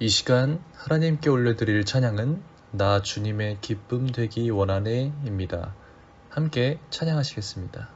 이 시간 하나님께 올려드릴 찬양은 나 주님의 기쁨 되기 원하네입니다. 함께 찬양하시겠습니다.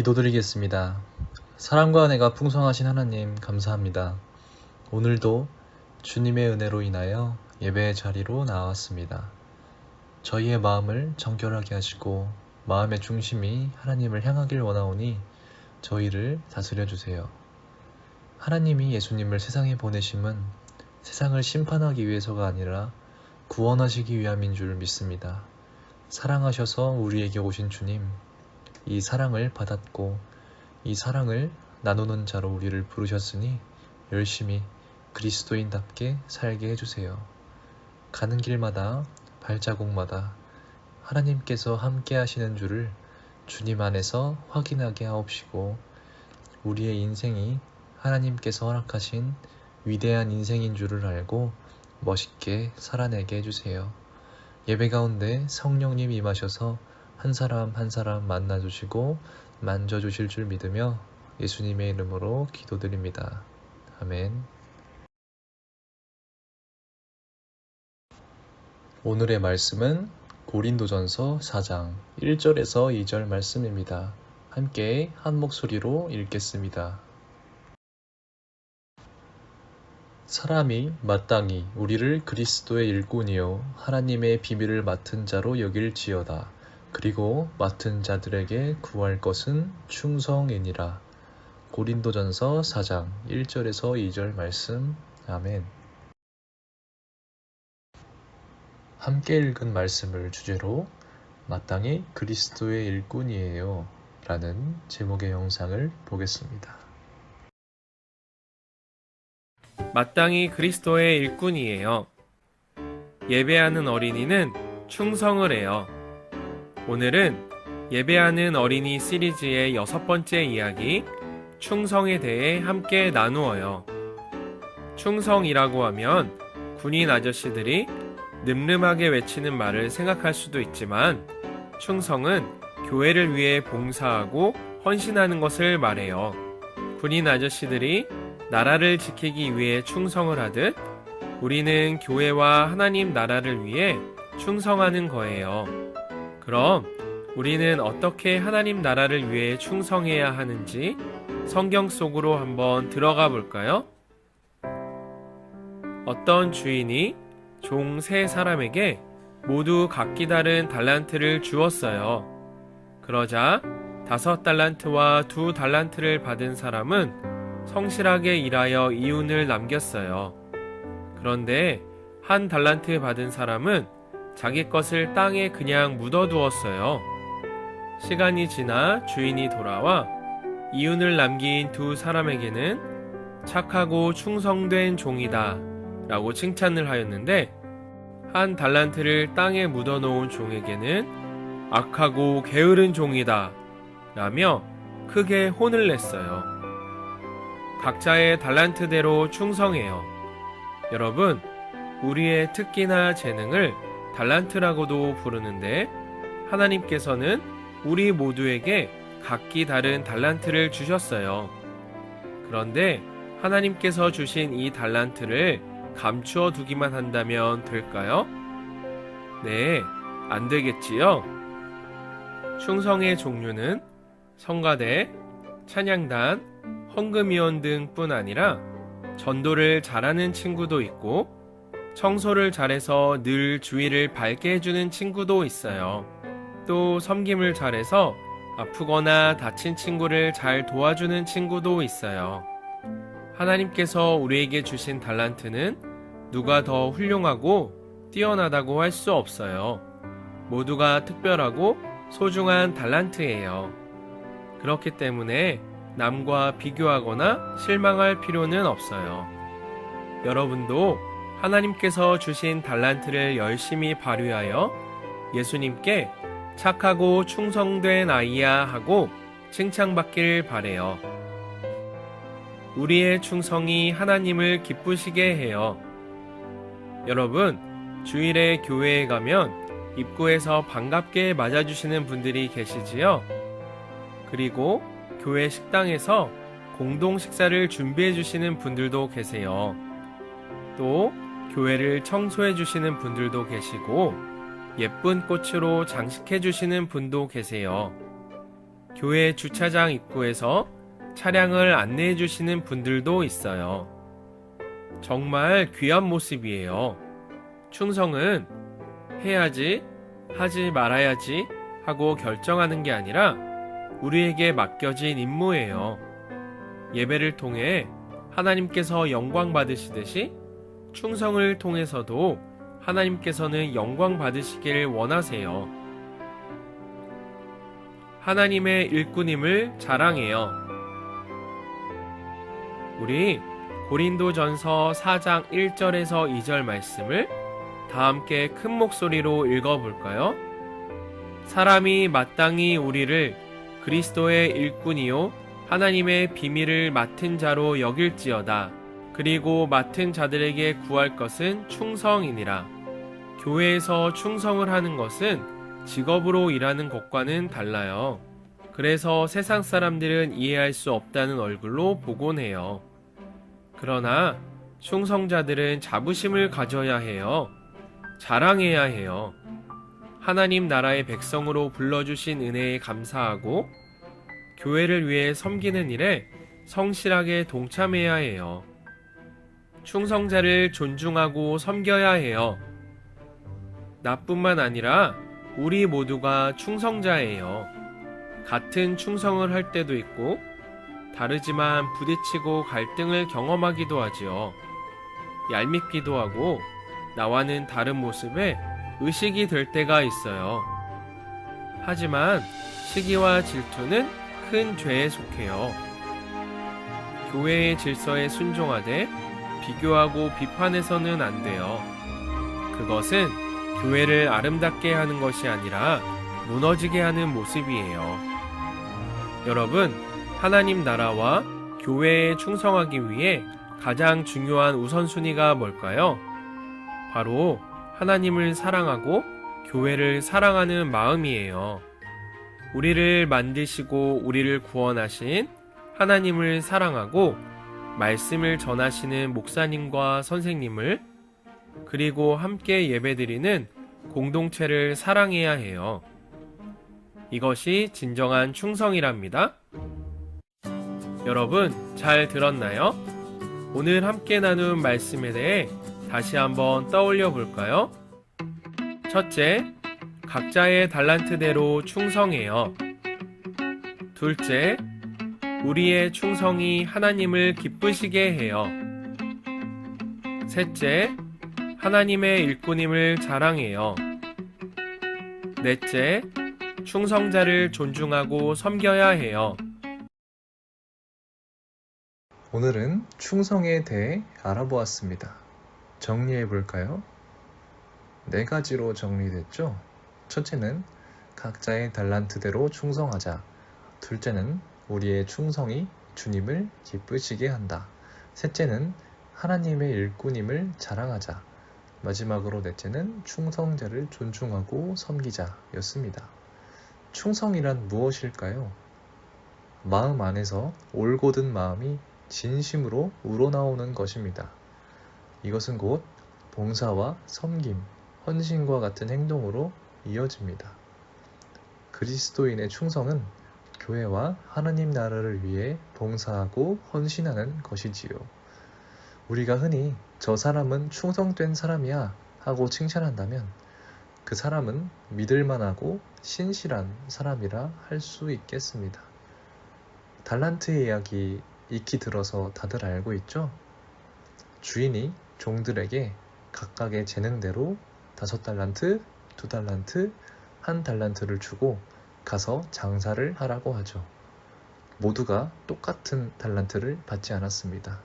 기도드리겠습니다. 사랑과 은혜가 풍성하신 하나님 감사합니다. 오늘도 주님의 은혜로 인하여 예배의 자리로 나왔습니다. 저희의 마음을 정결하게 하시고 마음의 중심이 하나님을 향하길 원하오니 저희를 다스려 주세요. 하나님이 예수님을 세상에 보내심은 세상을 심판하기 위해서가 아니라 구원하시기 위함인 줄 믿습니다. 사랑하셔서 우리에게 오신 주님, 이 사랑을 받았고 이 사랑을 나누는 자로 우리를 부르셨으니 열심히 그리스도인답게 살게 해주세요. 가는 길마다 발자국마다 하나님께서 함께 하시는 줄을 주님 안에서 확인하게 하옵시고 우리의 인생이 하나님께서 허락하신 위대한 인생인 줄을 알고 멋있게 살아내게 해주세요. 예배 가운데 성령님 임하셔서 한 사람 한 사람 만나주시고 만져주실 줄 믿으며 예수님의 이름으로 기도드립니다. 아멘. 오늘의 말씀은 고린도전서 4장 1절에서 2절 말씀입니다. 함께 한 목소리로 읽겠습니다. 사람이 마땅히 우리를 그리스도의 일꾼이요 하나님의 비밀을 맡은 자로 여길지어다. 그리고 맡은 자들에게 구할 것은 충성이니라. 고린도전서 4장 1절에서 2절 말씀. 아멘. 함께 읽은 말씀을 주제로 마땅히 그리스도의 일꾼이에요. 라는 제목의 영상을 보겠습니다. 마땅히 그리스도의 일꾼이에요. 예배하는 어린이는 충성을 해요. 오늘은 예배하는 어린이 시리즈의 여섯 번째 이야기, 충성에 대해 함께 나누어요. 충성이라고 하면 군인 아저씨들이 늠름하게 외치는 말을 생각할 수도 있지만, 충성은 교회를 위해 봉사하고 헌신하는 것을 말해요. 군인 아저씨들이 나라를 지키기 위해 충성을 하듯 우리는 교회와 하나님 나라를 위해 충성하는 거예요. 그럼 우리는 어떻게 하나님 나라를 위해 충성해야 하는지 성경 속으로 한번 들어가 볼까요? 어떤 주인이 종 세 사람에게 모두 각기 다른 달란트를 주었어요. 그러자 다섯 달란트와 두 달란트를 받은 사람은 성실하게 일하여 이윤을 남겼어요. 그런데 한 달란트 받은 사람은 자기 것을 땅에 그냥 묻어두었어요. 시간이 지나 주인이 돌아와 이윤을 남긴 두 사람에게는 착하고 충성된 종이다 라고 칭찬을 하였는데 한 달란트를 땅에 묻어놓은 종에게는 악하고 게으른 종이다 라며 크게 혼을 냈어요. 각자의 달란트대로 충성해요. 여러분, 우리의 특기나 재능을 달란트라고도 부르는데 하나님께서는 우리 모두에게 각기 다른 달란트를 주셨어요. 그런데 하나님께서 주신 이 달란트를 감추어 두기만 한다면 될까요? 네, 안 되겠지요? 충성의 종류는 성가대, 찬양단, 헌금위원 등 뿐 아니라 전도를 잘하는 친구도 있고 청소를 잘해서 늘 주위를 밝게 해주는 친구도 있어요. 또 섬김을 잘해서 아프거나 다친 친구를 잘 도와주는 친구도 있어요. 하나님께서 우리에게 주신 달란트는 누가 더 훌륭하고 뛰어나다고 할 수 없어요. 모두가 특별하고 소중한 달란트예요. 그렇기 때문에 남과 비교하거나 실망할 필요는 없어요. 여러분도 하나님께서 주신 달란트를 열심히 발휘하여 예수님께 착하고 충성된 아이야 하고 칭찬받길 바래요. 우리의 충성이 하나님을 기쁘시게 해요. 여러분, 주일에 교회에 가면 입구에서 반갑게 맞아주시는 분들이 계시지요? 그리고 교회 식당에서 공동 식사를 준비해 주시는 분들도 계세요. 또 교회를 청소해 주시는 분들도 계시고 예쁜 꽃으로 장식해 주시는 분도 계세요. 교회 주차장 입구에서 차량을 안내해 주시는 분들도 있어요. 정말 귀한 모습이에요. 충성은 해야지, 하지 말아야지 하고 결정하는 게 아니라 우리에게 맡겨진 임무예요. 예배를 통해 하나님께서 영광 받으시듯이 충성을 통해서도 하나님께서는 영광 받으시기를 원하세요. 하나님의 일꾼임을 자랑해요. 우리 고린도 전서 4장 1절에서 2절 말씀을 다 함께 큰 목소리로 읽어볼까요? 사람이 마땅히 우리를 그리스도의 일꾼이요 하나님의 비밀을 맡은 자로 여길지어다. 그리고 맡은 자들에게 구할 것은 충성이니라. 교회에서 충성을 하는 것은 직업으로 일하는 것과는 달라요. 그래서 세상 사람들은 이해할 수 없다는 얼굴로 보곤 해요. 그러나 충성자들은 자부심을 가져야 해요. 자랑해야 해요. 하나님 나라의 백성으로 불러주신 은혜에 감사하고 교회를 위해 섬기는 일에 성실하게 동참해야 해요. 충성자를 존중하고 섬겨야 해요. 나뿐만 아니라 우리 모두가 충성자예요. 같은 충성을 할 때도 있고 다르지만 부딪히고 갈등을 경험하기도 하지요. 얄밉기도 하고 나와는 다른 모습에 의식이 될 때가 있어요. 하지만 시기와 질투는 큰 죄에 속해요. 교회의 질서에 순종하되 비교하고 비판해서는 안 돼요. 그것은 교회를 아름답게 하는 것이 아니라 무너지게 하는 모습이에요. 여러분, 하나님 나라와 교회에 충성하기 위해 가장 중요한 우선순위가 뭘까요? 바로 하나님을 사랑하고 교회를 사랑하는 마음이에요. 우리를 만드시고 우리를 구원하신 하나님을 사랑하고 말씀을 전하시는 목사님과 선생님을 그리고 함께 예배드리는 공동체를 사랑해야 해요. 이것이 진정한 충성이랍니다. 여러분, 잘 들었나요? 오늘 함께 나눈 말씀에 대해 다시 한번 떠올려 볼까요? 첫째, 각자의 달란트대로 충성해요. 둘째, 우리의 충성이 하나님을 기쁘시게 해요. 셋째, 하나님의 일꾼임을 자랑해요. 넷째, 충성자를 존중하고 섬겨야 해요. 오늘은 충성에 대해 알아보았습니다. 정리해 볼까요? 네 가지로 정리됐죠? 첫째는 각자의 달란트대로 충성하자. 둘째는 우리의 충성이 주님을 기쁘시게 한다. 셋째는 하나님의 일꾼임을 자랑하자. 마지막으로 넷째는 충성자를 존중하고 섬기자 였습니다. 충성이란 무엇일까요? 마음 안에서 올곧은 마음이 진심으로 우러나오는 것입니다. 이것은 곧 봉사와 섬김, 헌신과 같은 행동으로 이어집니다. 그리스도인의 충성은 교회와 하나님 나라를 위해 봉사하고 헌신하는 것이지요. 우리가 흔히 저 사람은 충성된 사람이야 하고 칭찬한다면 그 사람은 믿을 만하고 신실한 사람이라 할 수 있겠습니다. 달란트의 이야기 익히 들어서 다들 알고 있죠? 주인이 종들에게 각각의 재능대로 다섯 달란트, 두 달란트, 한 달란트를 주고 가서 장사를 하라고 하죠. 모두가 똑같은 달란트를 받지 않았습니다.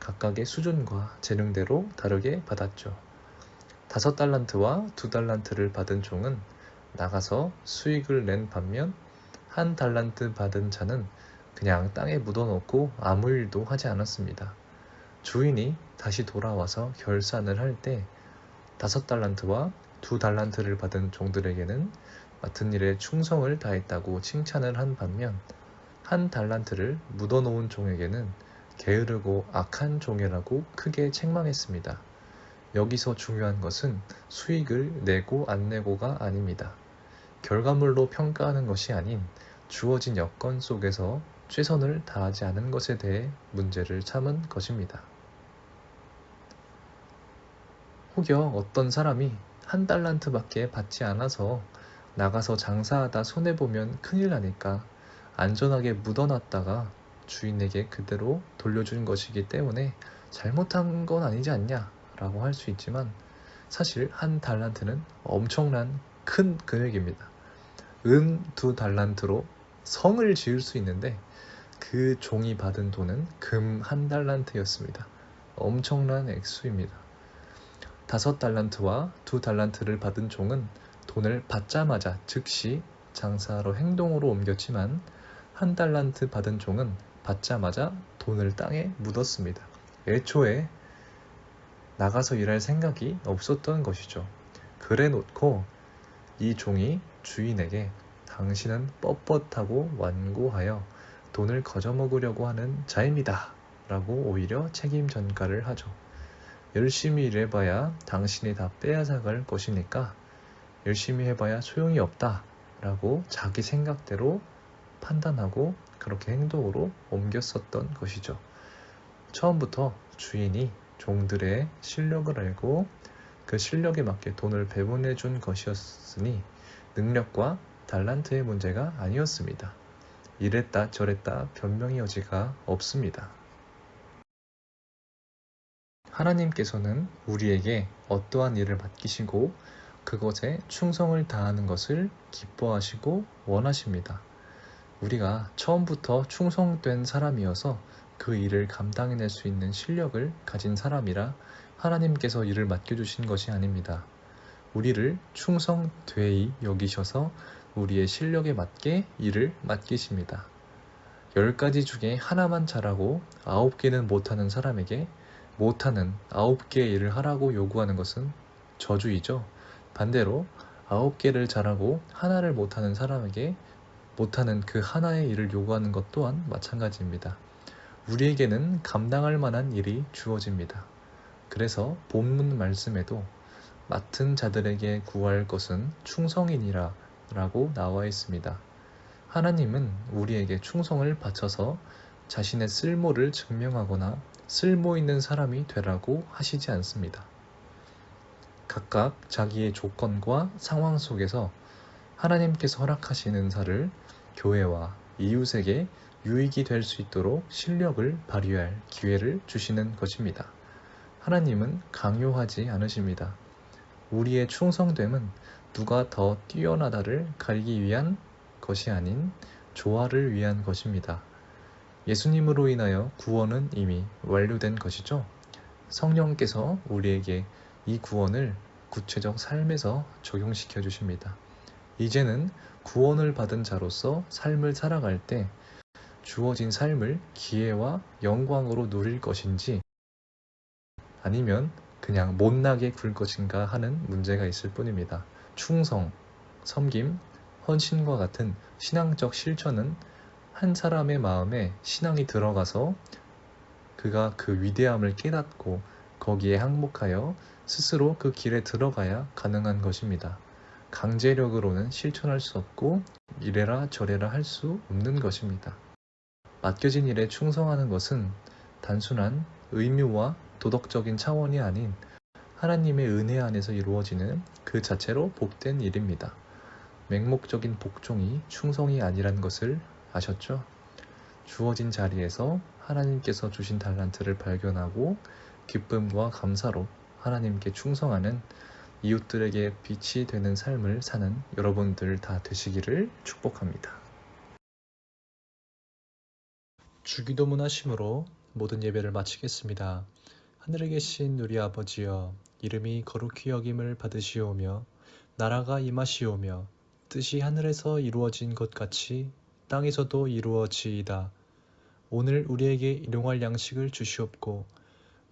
각각의 수준과 재능대로 다르게 받았죠. 다섯 달란트와 두 달란트를 받은 종은 나가서 수익을 낸 반면 한 달란트 받은 자는 그냥 땅에 묻어놓고 아무 일도 하지 않았습니다. 주인이 다시 돌아와서 결산을 할 때 다섯 달란트와 두 달란트를 받은 종들에게는 맡은 일에 충성을 다했다고 칭찬을 한 반면 한 달란트를 묻어놓은 종에게는 게으르고 악한 종이라고 크게 책망했습니다. 여기서 중요한 것은 수익을 내고 안 내고가 아닙니다. 결과물로 평가하는 것이 아닌 주어진 여건 속에서 최선을 다하지 않은 것에 대해 문제를 삼은 것입니다. 혹여 어떤 사람이 한 달란트밖에 받지 않아서 나가서 장사하다 손해보면 큰일 나니까 안전하게 묻어놨다가 주인에게 그대로 돌려준 것이기 때문에 잘못한 건 아니지 않냐 라고 할 수 있지만 사실 한 달란트는 엄청난 큰 금액입니다. 은 두 달란트로 성을 지을 수 있는데 그 종이 받은 돈은 금 한 달란트였습니다. 엄청난 액수입니다. 다섯 달란트와 두 달란트를 받은 종은 돈을 받자마자 즉시 장사로 행동으로 옮겼지만 한 달란트 받은 종은 받자마자 돈을 땅에 묻었습니다. 애초에 나가서 일할 생각이 없었던 것이죠. 그래 놓고 이 종이 주인에게 당신은 뻣뻣하고 완고하여 돈을 거저먹으려고 하는 자입니다. 라고 오히려 책임 전가를 하죠. 열심히 일해봐야 당신이 다 빼앗아갈 것이니까 열심히 해봐야 소용이 없다. 라고 자기 생각대로 판단하고 그렇게 행동으로 옮겼었던 것이죠. 처음부터 주인이 종들의 실력을 알고 그 실력에 맞게 돈을 배분해 준 것이었으니 능력과 달란트의 문제가 아니었습니다. 이랬다 저랬다 변명의 여지가 없습니다. 하나님께서는 우리에게 어떠한 일을 맡기시고 그것에 충성을 다하는 것을 기뻐하시고 원하십니다. 우리가 처음부터 충성된 사람이어서 그 일을 감당해낼 수 있는 실력을 가진 사람이라 하나님께서 일을 맡겨주신 것이 아닙니다. 우리를 충성되이 여기셔서 우리의 실력에 맞게 일을 맡기십니다. 열 가지 중에 하나만 잘하고 아홉 개는 못하는 사람에게 못하는 아홉 개의 일을 하라고 요구하는 것은 저주이죠. 반대로 아홉 개를 잘하고 하나를 못하는 사람에게 못하는 그 하나의 일을 요구하는 것 또한 마찬가지입니다. 우리에게는 감당할 만한 일이 주어집니다. 그래서 본문 말씀에도 맡은 자들에게 구할 것은 충성이니라 라고 나와 있습니다. 하나님은 우리에게 충성을 바쳐서 자신의 쓸모를 증명하거나 쓸모 있는 사람이 되라고 하시지 않습니다. 각각 자기의 조건과 상황 속에서 하나님께서 허락하신 은사를 교회와 이웃에게 유익이 될 수 있도록 실력을 발휘할 기회를 주시는 것입니다. 하나님은 강요하지 않으십니다. 우리의 충성됨은 누가 더 뛰어나다를 가리기 위한 것이 아닌 조화를 위한 것입니다. 예수님으로 인하여 구원은 이미 완료된 것이죠. 성령께서 우리에게 이 구원을 구체적 삶에서 적용시켜 주십니다. 이제는 구원을 받은 자로서 삶을 살아갈 때 주어진 삶을 기회와 영광으로 누릴 것인지 아니면 그냥 못나게 굴 것인가 하는 문제가 있을 뿐입니다. 충성, 섬김, 헌신과 같은 신앙적 실천은 한 사람의 마음에 신앙이 들어가서 그가 그 위대함을 깨닫고 거기에 항목하여 스스로 그 길에 들어가야 가능한 것입니다. 강제력으로는 실천할 수 없고 이래라 저래라 할 수 없는 것입니다. 맡겨진 일에 충성하는 것은 단순한 의무와 도덕적인 차원이 아닌 하나님의 은혜 안에서 이루어지는 그 자체로 복된 일입니다. 맹목적인 복종이 충성이 아니란 것을 아셨죠? 주어진 자리에서 하나님께서 주신 달란트를 발견하고 기쁨과 감사로 하나님께 충성하는 이웃들에게 빛이 되는 삶을 사는 여러분들 다 되시기를 축복합니다. 주기도문 하심으로 모든 예배를 마치겠습니다. 하늘에 계신 우리 아버지여 이름이 거룩히 여김을 받으시오며 나라가 임하시오며 뜻이 하늘에서 이루어진 것 같이 땅에서도 이루어지이다. 오늘 우리에게 일용할 양식을 주시옵고